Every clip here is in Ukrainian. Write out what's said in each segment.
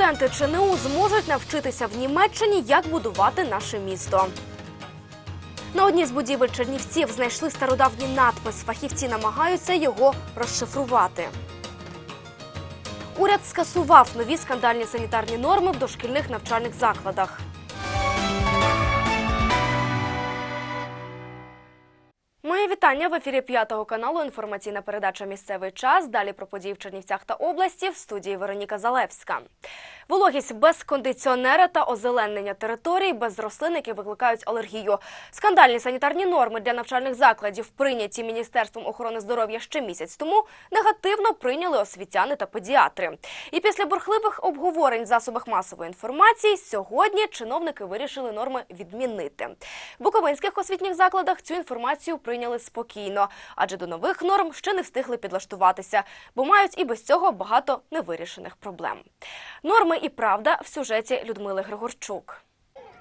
студенти ЧНУ зможуть навчитися в Німеччині, як будувати наше місто. На одній з будівель Чернівців знайшли стародавній надпис. Фахівці намагаються його розшифрувати. Уряд скасував нові скандальні санітарні норми в дошкільних навчальних закладах. Вітання в ефірі п'ятого каналу. Інформаційна передача Місцевий час. Далі про події в Чернівцях та області в студії Вероніка Залевська. Вологість без кондиціонера та озеленення територій без рослин, які викликають алергію. Скандальні санітарні норми для навчальних закладів, прийняті Міністерством охорони здоров'я ще місяць тому, негативно прийняли освітяни та педіатри. І після бурхливих обговорень в засобах масової інформації сьогодні чиновники вирішили норми відмінити. В буковинських освітніх закладах цю інформацію прийняли спокійно, адже до нових норм ще не встигли підлаштуватися, бо мають і без цього багато невирішених проблем. Норми і правда в сюжеті Людмили Григорчук.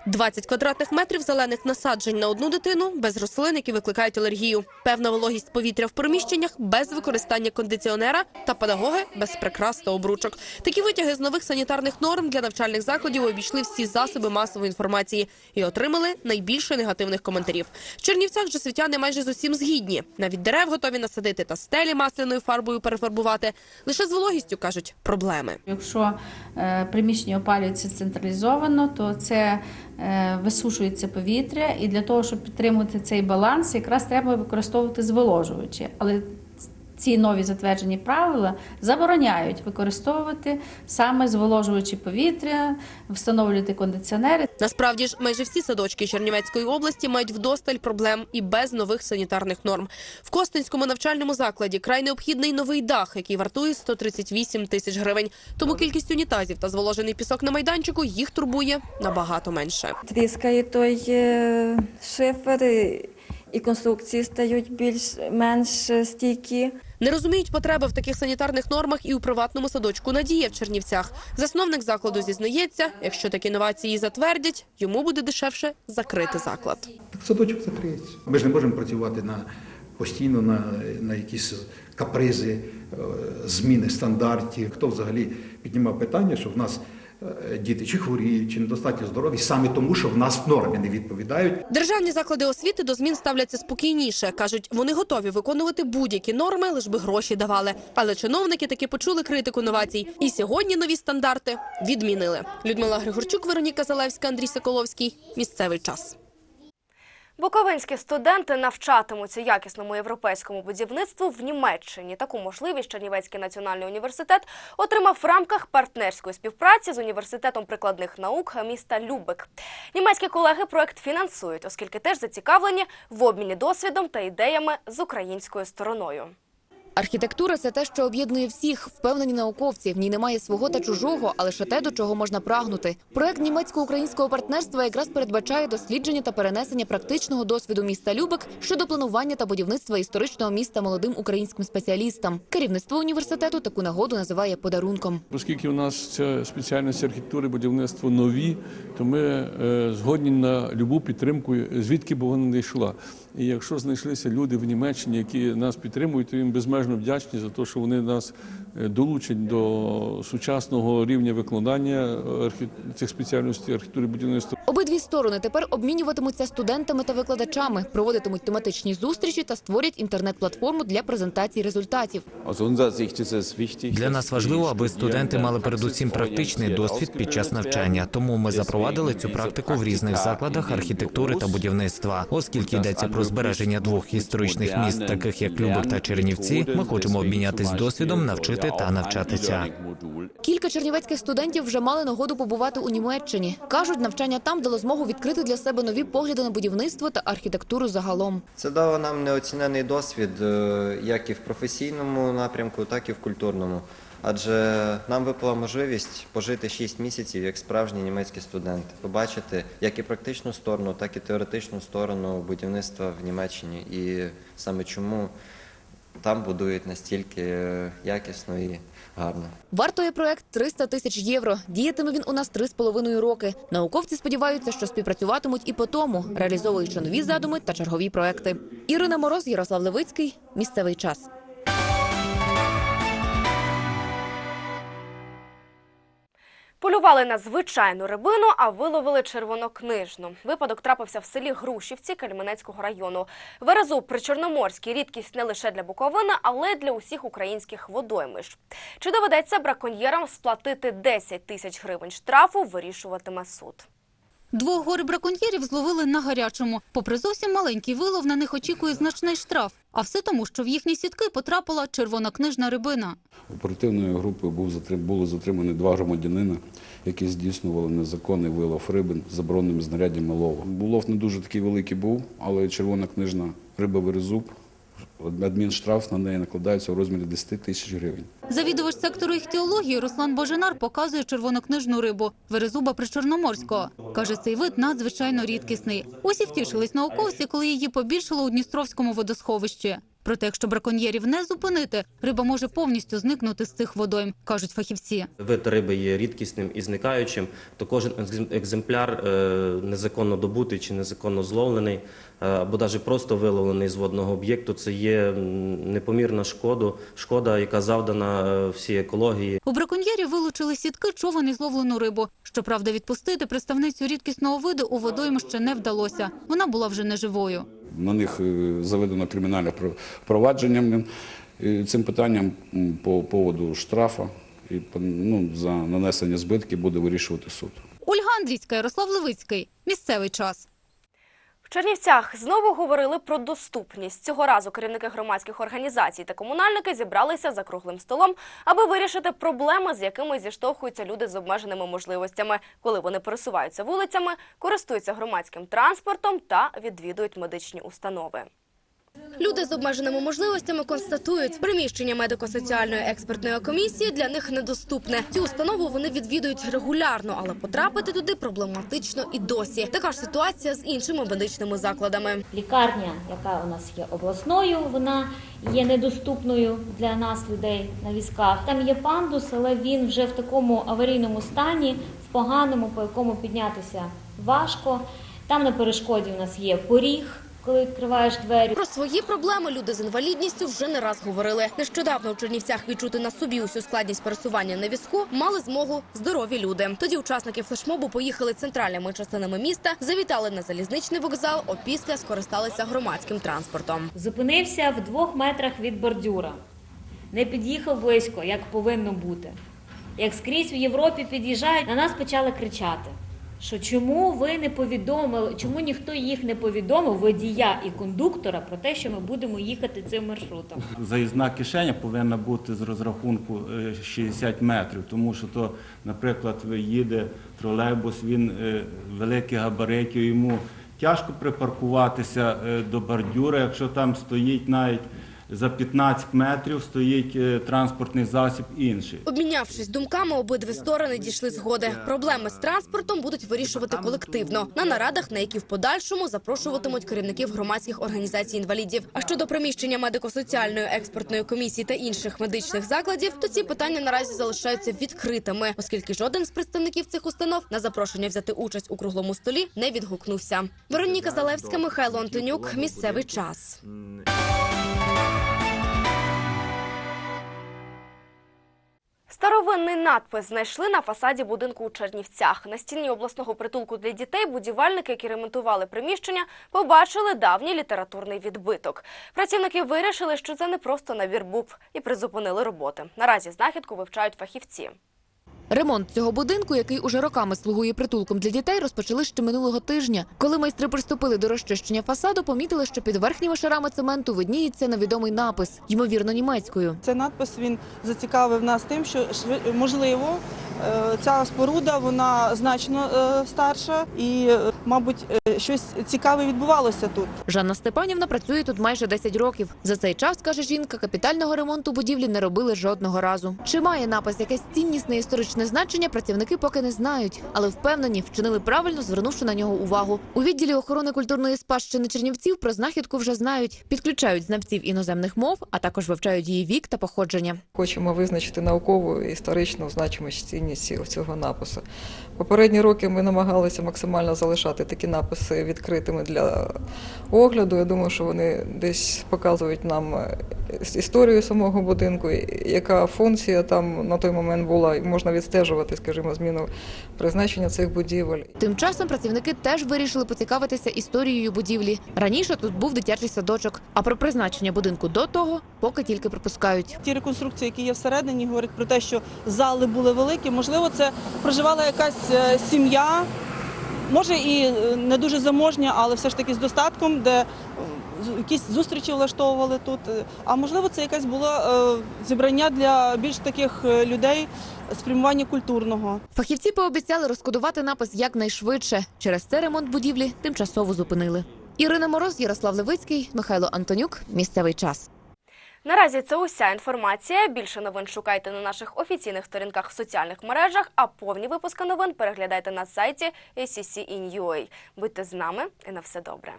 20 квадратних метрів зелених насаджень на одну дитину без рослин, які викликають алергію. Певна вологість повітря в приміщеннях без використання кондиціонера та педагоги без прикрас та обручок. Такі витяги з нових санітарних норм для навчальних закладів обійшли всі засоби масової інформації і отримали найбільше негативних коментарів. В Чернівцях же світяни майже з усім згідні. Навіть дерев готові насадити та стелі масляною фарбою перефарбувати. Лише з вологістю кажуть проблеми. Якщо е, приміщення опалюється централізовано, то це висушується повітря, і для того, щоб підтримувати цей баланс, якраз треба використовувати зволожувачі. Але ці нові затверджені правила забороняють використовувати саме зволожувачі повітря, встановлювати кондиціонери. Насправді ж майже всі садочки Чернівецької області мають вдосталь проблем і без нових санітарних норм. В Костинському навчальному закладі край необхідний новий дах, який вартує 138 тисяч гривень. Тому кількість унітазів та зволожений пісок на майданчику їх турбує набагато менше. Тріскає той е, шифер, і- конструкції стають більш-менш е, стійкі. Не розуміють потреби в таких санітарних нормах і у приватному садочку Надія в Чернівцях. Засновник закладу зізнається, якщо такі новації затвердять, йому буде дешевше закрити заклад. Так садочок закриється. Ми ж не можемо працювати на постійно на, на якісь капризи, е, зміни стандартів. Хто взагалі піднімав питання, що в нас діти чи хворіють, чи недостатньо здорові, саме тому, що в нас норми не відповідають. Державні заклади освіти до змін ставляться спокійніше. кажуть, вони готові виконувати будь-які норми, лиш би гроші давали. Але чиновники таки почули критику новацій, і сьогодні нові стандарти відмінили. Людмила Григорчук, Вероніка Залевська, Андрій Соколовський. Місцевий час. Буковинські студенти навчатимуться якісному європейському будівництву в Німеччині. Таку можливість Чернівецький національний університет отримав в рамках партнерської співпраці з університетом прикладних наук міста Любек. Німецькі колеги проект фінансують, оскільки теж зацікавлені в обміні досвідом та ідеями з українською стороною. Архітектура це те, що об'єднує всіх, впевнені науковці. В ній немає свого та чужого, а лише те, до чого можна прагнути. Проект німецько-українського партнерства якраз передбачає дослідження та перенесення практичного досвіду міста Любек щодо планування та будівництва історичного міста молодим українським спеціалістам. Керівництво університету таку нагоду називає подарунком. Оскільки у нас ця спеціальність архітектури будівництво нові, то ми е, згодні на любу підтримку, звідки б вона не йшла. І якщо знайшлися люди в Німеччині, які нас підтримують, то їм безмежно вдячні за те, що вони нас е, долучать до сучасного рівня викладання цих спеціальностей архітектури будівництва. Обидві сторони тепер обмінюватимуться студентами та викладачами, проводитимуть тематичні зустрічі та створять інтернет-платформу для презентації результатів. Для нас важливо, аби студенти мали передусім практичний досвід під час навчання. Тому ми запровадили цю практику в різних закладах архітектури та будівництва. Оскільки йдеться про збереження двох історичних міст, таких як Любек та Чернівці, ми хочемо обмінятись досвідом, навчити та навчатися. Кілька чернівецьких студентів вже мали нагоду побувати у Німеччині. Кажуть, навчання там дало змогу відкрити для себе нові погляди на будівництво та архітектуру загалом. Це дало нам неоцінений досвід е, як і в професійному напрямку, так і в культурному. Адже нам випала можливість пожити 6 місяців як справжні німецькі студенти, побачити як і практичну сторону, так і теоретичну сторону будівництва в Німеччині. І саме чому там будують настільки е, якісно і гарно. Вартує проект 300 тисяч євро. Діятиме він у нас три з половиною роки. Науковці сподіваються, що співпрацюватимуть і по тому, реалізовуючи нові задуми та чергові проекти. Ірина Мороз, Ярослав Левицький. Місцевий час. Полювали на звичайну рибину, а виловили червонокнижну. Випадок трапився в селі Грушівці Кельменецького району. Верезу причорноморський рідкість не лише для Буковини, але й для усіх українських водоймищ. Чи доведеться браконьєрам сплатити 10 тисяч гривень штрафу, вирішуватиме суд. Двох горе-браконьєрів зловили на гарячому. Попри зовсім маленький вилов, на них очікує значний штраф. А все тому, що в їхні сітки потрапила червонокнижна рибина. Оперативною групою був були затримані два громадянина, які здійснювали незаконний вилов рибин з забороненими знаряддями лову. Улов не дуже такий великий був, але червона книжна риба верезуб, адмінштраф на неї накладається у розмірі 10 тисяч гривень. Завідувач сектору іхтіології Руслан Боженар показує червонокнижну рибу – верезуба причорноморського. Каже, цей вид надзвичайно рідкісний. Усі втішились науковці, коли її побільшило у Дністровському водосховищі. Проте, якщо браконьєрів не зупинити, риба може повністю зникнути з цих водойм, кажуть фахівці. Вид риби є рідкісним і зникаючим, то кожен екзем- екземпляр е, незаконно добутий чи незаконно зловлений, е, або навіть просто виловлений з водного об'єкту, це є непомірна шкода, шкода, яка завдана е, всій екології. У браконьєрів вилучили сітки човен і зловлену рибу. Щоправда, відпустити представницю рідкісного виду у водойму ще не вдалося. Вона була вже неживою. На них е, заведено кримінальне провадження цим питанням по поводу штрафа і ну, за нанесення збитків буде вирішувати суд. Ольга Андрійська, Ярослав Левицький. Місцевий час. В Чернівцях знову говорили про доступність. Цього разу керівники громадських організацій та комунальники зібралися за круглим столом, аби вирішити проблеми, з якими зіштовхуються люди з обмеженими можливостями, коли вони пересуваються вулицями, користуються громадським транспортом та відвідують медичні установи. Люди з обмеженими можливостями констатують, приміщення медико-соціальної експертної комісії для них недоступне. Цю установу вони відвідують регулярно, але потрапити туди проблематично і досі. Така ж ситуація з іншими медичними закладами. Лікарня, яка у нас є обласною, вона є недоступною для нас, людей на візках. Там є пандус, але він вже в такому аварійному стані, в поганому, по якому піднятися важко. Там на перешкоді у нас є поріг, коли відкриваєш двері. Про свої проблеми люди з інвалідністю вже не раз говорили. Нещодавно у Чернівцях відчути на собі усю складність пересування на візку мали змогу здорові люди. Тоді учасники флешмобу поїхали центральними частинами міста, завітали на залізничний вокзал, опісля скористалися громадським транспортом. Зупинився в двох метрах від бордюра. Не під'їхав близько, як повинно бути. Як скрізь в Європі під'їжджають, на нас почали кричати. Що чому ви не повідомили, чому ніхто їх не повідомив, водія і кондуктора, про те, що ми будемо їхати цим маршрутом? Заїзна кишеня повинна бути з розрахунку е, 60 метрів, тому що то, наприклад, їде тролейбус, він е, великі габаритів, йому тяжко припаркуватися е, до бордюра, якщо там стоїть навіть за 15 метрів стоїть е, транспортний засіб інший. Обмінявшись думками, обидві сторони дійшли згоди. Проблеми з транспортом будуть вирішувати колективно на нарадах, на які в подальшому запрошуватимуть керівників громадських організацій інвалідів. А щодо приміщення медико-соціальної експертної комісії та інших медичних закладів, то ці питання наразі залишаються відкритими, оскільки жоден з представників цих установ на запрошення взяти участь у круглому столі не відгукнувся. Вероніка Залевська, Михайло Антонюк. Місцевий час. Старовинний надпис знайшли на фасаді будинку у Чернівцях. На стіні обласного притулку для дітей будівельники, які ремонтували приміщення, побачили давній літературний відбиток. Працівники вирішили, що це не просто набір букв, і призупинили роботи. Наразі знахідку вивчають фахівці. Ремонт цього будинку, який уже роками слугує притулком для дітей, розпочали ще минулого тижня. Коли майстри приступили до розчищення фасаду, помітили, що під верхніми шарами цементу видніється невідомий напис, ймовірно, німецькою. Цей надпис він зацікавив нас тим, що можливо е, ця споруда вона значно е, старша і, е, мабуть, щось цікаве відбувалося тут. Жанна Степанівна працює тут майже 10 років. За цей час, каже жінка, капітального ремонту будівлі не робили жодного разу. Чи має напис якесь ціннісне історичне значення, працівники поки не знають, але впевнені, вчинили правильно, звернувши на нього увагу. У відділі охорони культурної спадщини Чернівців про знахідку вже знають. Підключають знавців іноземних мов, а також вивчають її вік та походження. Хочемо визначити наукову і історичну значимість цінність цього напису. Попередні роки ми намагалися максимально залишати такі написи відкритими для огляду. Я думаю, що вони десь показують нам е, історію самого будинку, яка функція там на той момент була, можна відстежити відстежувати, скажімо, зміну призначення цих будівель. Тим часом працівники теж вирішили поцікавитися історією будівлі. Раніше тут був дитячий садочок, а про призначення будинку до того поки тільки припускають. Ті реконструкції, які є всередині, говорять про те, що зали були великі. Можливо, це проживала якась е, сім'я, може і е, не дуже заможня, але все ж таки з достатком, де якісь зустрічі влаштовували тут. Е, А можливо, це якесь було е, зібрання для більш таких е, людей спрямування культурного. Фахівці пообіцяли розкодувати напис якнайшвидше. Через це ремонт будівлі тимчасово зупинили. Ірина Мороз, Ярослав Левицький, Михайло Антонюк. Місцевий час. Наразі це уся інформація. Більше новин шукайте на наших офіційних сторінках в соціальних мережах, а повні випуски новин переглядайте на сайті ACC.in.ua. Будьте з нами і на все добре.